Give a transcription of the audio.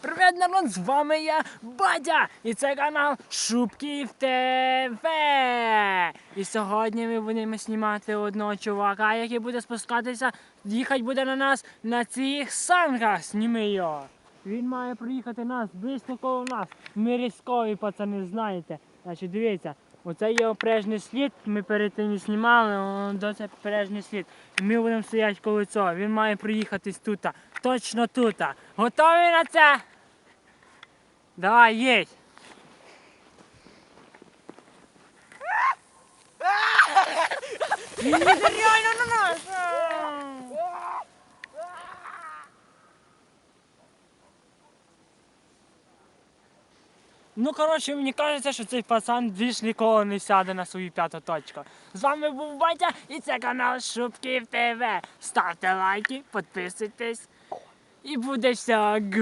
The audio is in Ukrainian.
Привіт, народ! З вами я Бадя! І це канал Шубків ТВ. І сьогодні ми будемо знімати одного чувака, який буде спускатися, їхати буде на нас на цих санках. Зніми його. Він має приїхати нас близько коло нас. Ми різкові пацани, знаєте. Значить, дивіться, оце є прежний слід. Ми перед тим не знімали, до це прежний слід. І ми будемо стояти коло цього. Він має приїхатись тут. Точно тут. Готові на це? Давай, їдь. Він їде реально на нас. Ну, коротше, мені кажеться, що цей пацан більш ніколи не сяде на свою п'яту точку. З вами був Батя і це канал Шубків ТВ. Ставте лайки, підписуйтесь і буде все гуд.